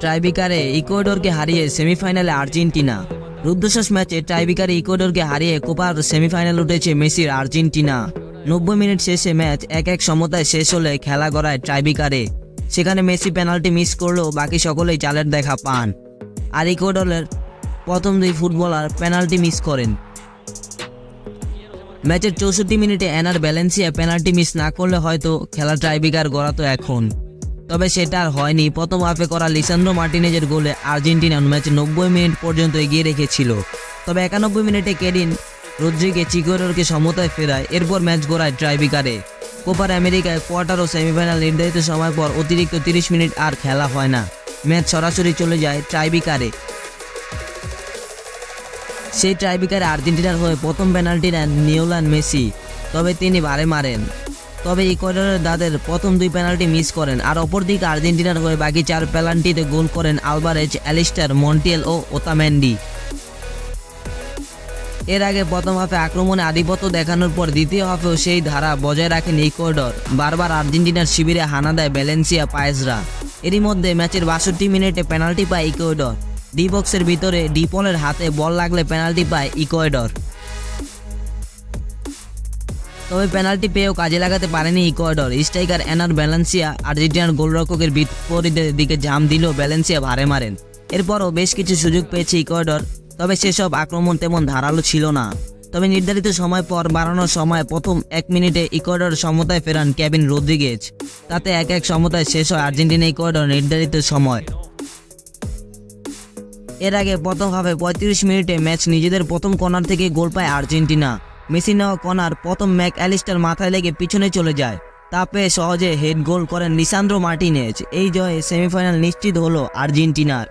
ট্রাইবিকারে ইকুয়েডরকে হারিয়ে সেমিফাইনালে আর্জেন্টিনা। রুদ্ধশ্বাস ম্যাচে ট্রাইবিকারে ইকুয়েডরকে হারিয়ে কোপার সেমিফাইনাল উঠেছে মেসির আর্জেন্টিনা। নব্বই মিনিট শেষে ম্যাচ এক এক সমতায় শেষ হলে খেলা গড়ায় ট্রাইবিকারে সেখানে মেসি পেনাল্টি মিস করলেও বাকি সকলেই চালের দেখা পান। আর ইকুয়েডরের প্রথম দুই ফুটবলার পেনাল্টি মিস করেন। ম্যাচের চৌষট্টি মিনিটে এনার ব্যালেন্সিয়া পেনাল্টি মিস না করলে হয়তো খেলা ট্রাইবিকার গড়াতো এখন। তবে সেটা আর হয়নি। প্রথম হাফে করা লিসান্দ্রো মার্টিনেজের গোলে আর্জেন্টিনা ম্যাচ নব্বই মিনিট পর্যন্ত এগিয়ে রেখেছিল। তবে একানব্বই মিনিটে কেডিন রোদ্রিগে চিকোরকে সমতায় ফেরায়, এরপর ম্যাচ গড়ায় ট্রাইবিকারে কোপার আমেরিকায় কোয়ার্টার ও সেমিফাইনাল নির্ধারিত সময় পর অতিরিক্ত তিরিশ মিনিট আর খেলা হয় না। ম্যাচ সরাসরি চলে যায় ট্রাইবিকারে সেই ট্রাইবিকারে আর্জেন্টিনার হয়ে প্রথম পেনাল্টি নেন নিউল্যান্ড মেসি, তবে তিনি বারে মারেন। তবে ইকুয়েডরের দাদের প্রথম দুই পেনাল্টি মিস করেন। আর অপরদিকে আর্জেন্টিনার হয়ে বাকি চার পেনাল্টিতে গোল করেন আলবারেজ অ্যালিস্টার, মন্টিয়েল ও ওতামেন্ডি। এর আগে প্রথম হাফে আক্রমণে আধিপত্য দেখানোর পর দ্বিতীয় হাফেও সেই ধারা বজায় রাখেন ইকুয়েডর বারবার আর্জেন্টিনার শিবিরে হানা দেয় ব্যালেন্সিয়া পায়েসরা এরই মধ্যে ম্যাচের বাষট্টি মিনিটে পেনাল্টি পায় ইকুয়েডর ডি বক্সের ভিতরে ডিপলের হাতে বল লাগলে পেনাল্টি পায় ইকুয়েডর তবে পেনাল্টি পেয়েও কাজে লাগাতে পারেনি ইকুয়েডর। স্ট্রাইকার এনার ব্যালেন্সিয়া আর্জেন্টিনার গোলরক্ষকের বিপরীতের দিকে জাম দিলেও ব্যালেন্সিয়া ভারে মারেন। এরপরও বেশ কিছু সুযোগ পেয়েছে ইকুয়েডর, তবে সেসব আক্রমণ তেমন ধারালো ছিল না। তবে নির্ধারিত সময় পর বাড়ানোর সময় প্রথম এক মিনিটে ইকুয়েডর সমতায় ফেরান কেভিন রদ্রিগেজ। তাতে এক এক সমতায় শেষ হয় আর্জেন্টিনা ইকুয়েডর নির্ধারিত সময়। এর আগে প্রথম পঁয়ত্রিশ মিনিটে ম্যাচ নিজেদের প্রথম কর্নার থেকে গোল পায় আর্জেন্টিনা। মেসি নেওয়া কনার প্রথম ম্যাক অ্যালিস্টার মাথায় লেগে পিছনে চলে যায়। তা পেয়ে সহজে হেড গোল করেন লিসান্দ্রো মার্টিনেজ। এই জয়ে সেমিফাইনাল নিশ্চিত হলো আর্জেন্টিনার।